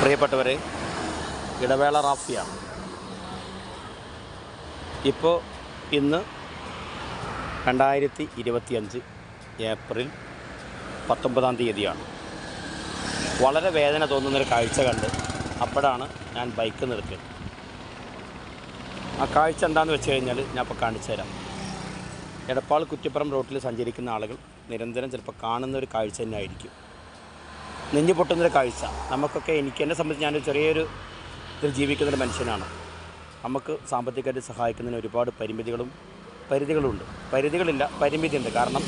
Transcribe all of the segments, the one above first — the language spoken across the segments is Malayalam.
പ്രിയപ്പെട്ടവരെ ഇടവേള റാഫിയാണ്. ഇപ്പോൾ ഇന്ന് രണ്ടായിരത്തി ഇരുപത്തിയഞ്ച് ഏപ്രിൽ പത്തൊമ്പതാം തീയതിയാണ്. വളരെ വേദന തോന്നുന്നൊരു കാഴ്ച കണ്ട് അപ്പോഴാണ് ഞാൻ ബൈക്ക് നിർത്തിയത്. ആ കാഴ്ച എന്താണെന്ന് വെച്ച് കഴിഞ്ഞാൽ ഞാൻ ഇപ്പോൾ കാണിച്ചു തരാം. എടപ്പാൾ കുറ്റിപ്പുറം റോട്ടിൽ സഞ്ചരിക്കുന്ന ആളുകൾ നിരന്തരം ചിലപ്പോൾ കാണുന്ന ഒരു കാഴ്ച തന്നെ ആയിരിക്കും നെഞ്ഞു പൊട്ടുന്നൊരു കാഴ്ച. നമുക്കൊക്കെ എനിക്ക് എന്നെ സംബന്ധിച്ച് ഞാനൊരു ചെറിയൊരു ഇതിൽ ജീവിക്കുന്നൊരു മനുഷ്യനാണ്. നമുക്ക് സാമ്പത്തികമായിട്ട് സഹായിക്കുന്നതിന് ഒരുപാട് പരിമിതികളും പരിധികളുണ്ട്. പരിധികളില്ല പരിമിതിയുണ്ട്. കാരണം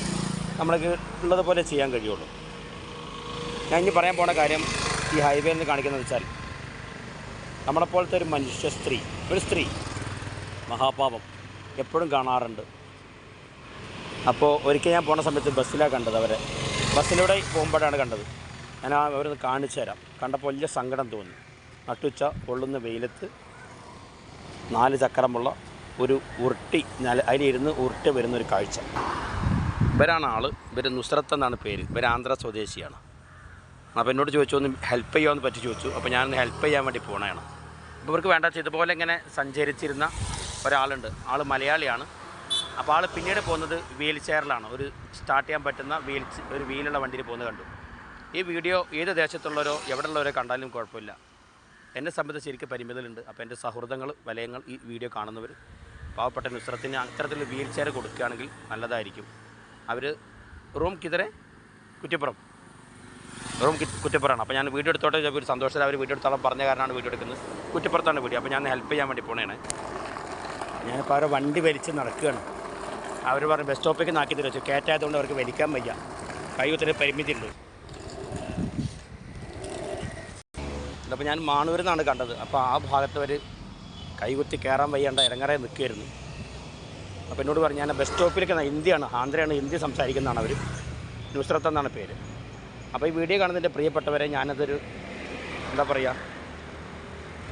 നമ്മൾക്ക് ഉള്ളതുപോലെ ചെയ്യാൻ കഴിയുള്ളൂ. ഞാൻ ഇനി പറയാൻ പോണ കാര്യം ഈ ഹൈവേയിൽ നിന്ന് കാണിക്കുന്നത് വെച്ചാൽ നമ്മളെപ്പോലത്തെ ഒരു മനുഷ്യ സ്ത്രീ ഒരു സ്ത്രീ മഹാപാപം എപ്പോഴും കാണാറുണ്ട്. അപ്പോൾ ഒരിക്കൽ ഞാൻ പോണ സമയത്ത് ബസ്സിലാണ് കണ്ടത് അവരെ. ബസ്സിലൂടെ പോകുമ്പോഴാണ് കണ്ടത്. ഞാൻ ആ അവരൊന്ന് കാണിച്ചു തരാം. കണ്ടപ്പോൾ വലിയ സങ്കടം തോന്നി. നട്ടുച്ച പൊള്ളുന്ന വെയിലത്ത് നാല് ചക്രമുള്ള ഒരു ഉരുട്ടി അതിലിരുന്ന് ഉരുട്ടി വരുന്നൊരു കാഴ്ച. ഇവരാണ് ആൾ ഇവർ നുസ്രത്ത് എന്നാണ് പേര്. ഇവർ ആന്ധ്ര സ്വദേശിയാണ്. അപ്പോൾ എന്നോട് ചോദിച്ചു ഒന്ന് ഹെൽപ്പ് ചെയ്യാമെന്ന് പറ്റി ചോദിച്ചു. അപ്പോൾ ഞാനൊന്ന് ഹെൽപ്പ് ചെയ്യാൻ വേണ്ടി പോകണേണ് അപ്പോൾ ഇവർക്ക് വേണ്ട ഇതുപോലെ ഇങ്ങനെ സഞ്ചരിച്ചിരുന്ന ഒരാളുണ്ട്. ആൾ മലയാളിയാണ്. അപ്പോൾ ആൾ പിന്നീട് പോകുന്നത് വീൽ ചെയറിലാണ്. ഒരു സ്റ്റാർട്ട് ചെയ്യാൻ പറ്റുന്ന വീൽ ഒരു വീലുള്ള വണ്ടിയിൽ പോകുന്നത് കണ്ടു. ഈ വീഡിയോ ഏത് ദേശത്തുള്ളവരോ എവിടെ ഉള്ളവരോ കണ്ടാലും കുഴപ്പമില്ല. എന്നെ സംബന്ധിച്ച് ശരിക്കും പരിമിതികളുണ്ട്. അപ്പോൾ എന്റെ സൗഹൃദങ്ങൾ വലയങ്ങൾ ഈ വീഡിയോ കാണുന്നവർ പാവപ്പെട്ട നുസ്രത്തിന് അത്തരത്തിൽ വീൽ ചെയർ കൊടുക്കുകയാണെങ്കിൽ നല്ലതായിരിക്കും. അവർ റൂം കിതറെ കുറ്റിപ്പുറം. റൂം കുറ്റിപ്പുറമാണ്. അപ്പോൾ ഞാൻ വീഡിയോ എടുത്തോട്ടെ ഒരു സന്തോഷത്തിൽ അവർ വീഡിയോ എടുത്തോളം പറഞ്ഞ കാരണമാണ് വീഡിയോ എടുക്കുന്നത്. കുറ്റിപ്പുറത്താണ് വീഡിയോ. അപ്പോൾ ഞാൻ ഹെൽപ്പ് ചെയ്യാൻ വേണ്ടി പോണേണ്. ഞാനിപ്പോൾ അവരെ വണ്ടി വലിച്ച് നടക്കുകയാണ്. അവർ പറഞ്ഞു ബസ് സ്റ്റോപ്പിലേക്ക് നാക്കി തരും കയറ്റായതുകൊണ്ട് അവർക്ക് വലിക്കാൻ വയ്യ. കൈ പരിമിതി ഉണ്ട് അപ്പോൾ ഞാൻ മാണൂരിൽ നിന്നാണ് കണ്ടത്. അപ്പോൾ ആ ഭാഗത്ത് അവർ കൈകുത്തി കയറാൻ വയ്യാണ്ട് ഇറങ്ങറേ നിൽക്കുമായിരുന്നു അപ്പോൾ എന്നോട് പറഞ്ഞു ഞാൻ ബസ് സ്റ്റോപ്പിലേക്ക് ഹിന്ദിയാണ് ആന്ധ്രയാണ് ഹിന്ദി സംസാരിക്കുന്നതാണ് അവർ നുസ്രത്ത് എന്നാണ് പേര്. അപ്പോൾ ഈ വീഡിയോ കാണുന്നതിന്റെ പ്രിയപ്പെട്ടവരെ ഞാനതൊരു എന്താ പറയുക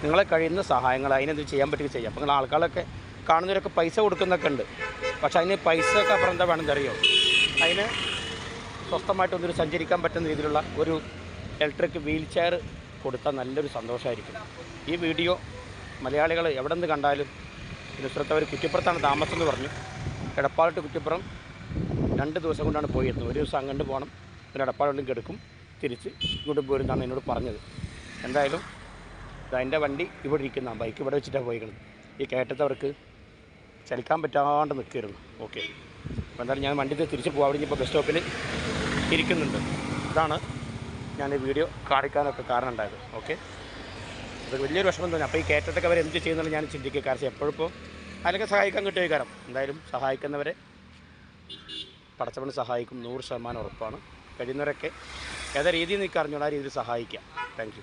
നിങ്ങളെ കഴിയുന്ന സഹായങ്ങൾ അതിനെന്ത് ചെയ്യാൻ പറ്റുക ചെയ്യാം. അപ്പോൾ നിങ്ങൾ ആൾക്കാരൊക്കെ കാണുന്നവരൊക്കെ പൈസ കൊടുക്കുന്നൊക്കെ ഉണ്ട്. പക്ഷേ അതിന് പൈസ ഒക്കെ അപ്പുറം എന്താ വേണമെന്ന് അറിയോ അതിന് സ്വസ്ഥമായിട്ടൊന്നൊരു സഞ്ചരിക്കാൻ പറ്റുന്ന രീതിയിലുള്ള ഒരു ഇലക്ട്രിക് വീൽ ചെയർ കൊടുത്താൽ നല്ലൊരു സന്തോഷമായിരിക്കും. ഈ വീഡിയോ മലയാളികൾ എവിടെ നിന്ന് കണ്ടാലും നുസ്രത്ത് അവർ കുറ്റിപ്പുറത്താണ് താമസം എന്ന് പറഞ്ഞു. എടപ്പാളിട്ട് കുറ്റിപ്പുറം രണ്ട് ദിവസം കൊണ്ടാണ് പോയിരുന്നത്. ഒരു ദിവസം അങ്ങോട്ട് പോകണം പിന്നെ എടപ്പാളിലും കിടക്കും തിരിച്ച് ഇങ്ങോട്ട് പോരുന്നാണ് എന്നോട് പറഞ്ഞത്. എന്തായാലും അതിന്റെ വണ്ടി ഇവിടെ ഇരിക്കുന്ന ബൈക്ക് ഇവിടെ വെച്ചിട്ടാണ് പോയിക്കുന്നത് ഈ കയറ്റത്തവർക്ക് ചലിക്കാൻ പറ്റാണ്ട് നിൽക്കുകയായിരുന്നു. ഓക്കെ. അപ്പോൾ എന്തായാലും ഞാൻ വണ്ടി തിരിച്ച് പോകാൻ വേണ്ടി ഇപ്പോൾ ബസ് സ്റ്റോപ്പിൽ ഇരിക്കുന്നുണ്ട്. ഇതാണ് ഞാൻ ഈ വീഡിയോ കാണിക്കാനൊക്കെ കാരണം ഉണ്ടായത്. ഓക്കെ അത് വലിയൊരു വിഷമം തന്നെ. അപ്പോൾ ഈ കയറ്റത്തൊക്കെ അവർ എന്ത് ഞാൻ ചിന്തിക്കുക കാരണം എപ്പോഴും അതിലൊക്കെ സഹായിക്കാൻ കിട്ടിയ കാരണം എന്തായാലും സഹായിക്കുന്നവരെ പടച്ചവന് സഹായിക്കും. നൂറ് ശതമാനം ഉറപ്പാണ്. കഴിയുന്നവരൊക്കെ ഏതാ രീതിയിൽ നിൽക്കാറിഞ്ഞോളൂ. ആ രീതിയിൽ സഹായിക്കാം താങ്ക്